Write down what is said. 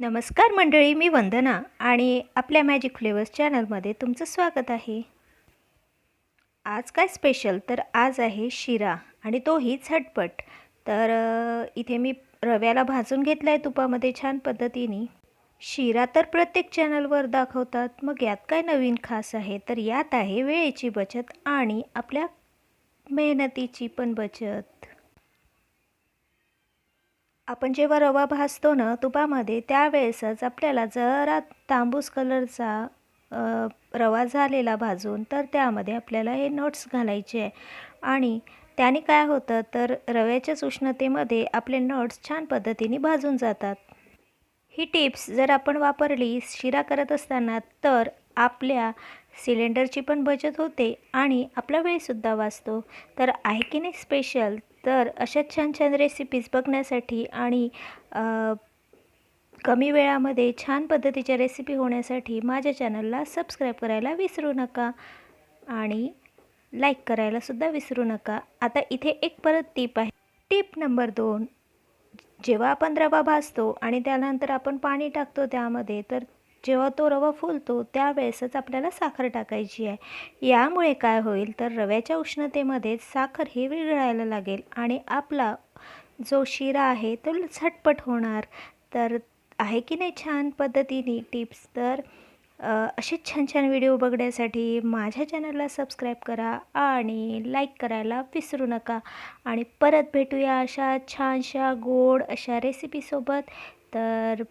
नमस्कार मंडळी मी वंदना आणि आपल्या मॅजिक फ्लेवर्स चॅनलमध्ये तुमचं स्वागत आहे. आज काय स्पेशल तर आज आहे शिरा आणि तोही झटपट. तर इथे मी रव्याला भाजून घेतला आहे तुपामध्ये छान पद्धतीने. शिरा तर प्रत्येक चॅनलवर दाखवतात मग यात काय नवीन खास आहे? तर यात आहे वेळेची बचत आणि आपल्या मेहनतीची पण बचत. आपण जेव्हा रवा भाजतो ना तुपामध्ये त्यावेळेसच आपल्याला जरा तांबूस कलरचा रवा झालेला भाजून तर त्यामध्ये आपल्याला हे नट्स घालायचे आहे. आणि त्याने काय होतं तर रव्याच्याच उष्णतेमध्ये आपले नट्स छान पद्धतीने भाजून जातात. ही टिप्स जर आपण वापरली शिरा करत असताना तर आपल्या सिलेंडरची पण बचत होते आणि आपला वेळसुद्धा वाचतो. तर आहे की नाही स्पेशल तर अशा छान छान रेसिपीज बघण्यासाठी आणि कमी वेळामध्ये छान पद्धतीच्या रेसिपी होण्यासाठी माझ्या चॅनलला सबस्क्राईब करायला विसरू नका. आणि लाईक करायलासुद्धा विसरू नका. आता इथे एक परत टीप आहे. टीप नंबर दोन. जेव्हा आपण रवा भाजतो आणि त्यानंतर आपण पाणी टाकतो त्यामध्ये तर जेव्हा तो रवा फुलतो त्यावेळेसच आपल्याला साखर टाकायची आहे. यामुळे काय होईल तर रव्याच्या उष्णतेमध्ये साखर ही विरघळायला लागेल आणि आपला जो शिरा आहे तो झटपट होणार. तर आहे की नाही छान पद्धतीने टिप्स? तर असेच छान छान व्हिडिओ बघण्यासाठी माझ्या चॅनलला सबस्क्राईब करा आणि लाईक करायला विसरू नका. आणि परत भेटूया अशा छानशा गोड अशा रेसिपीसोबत तर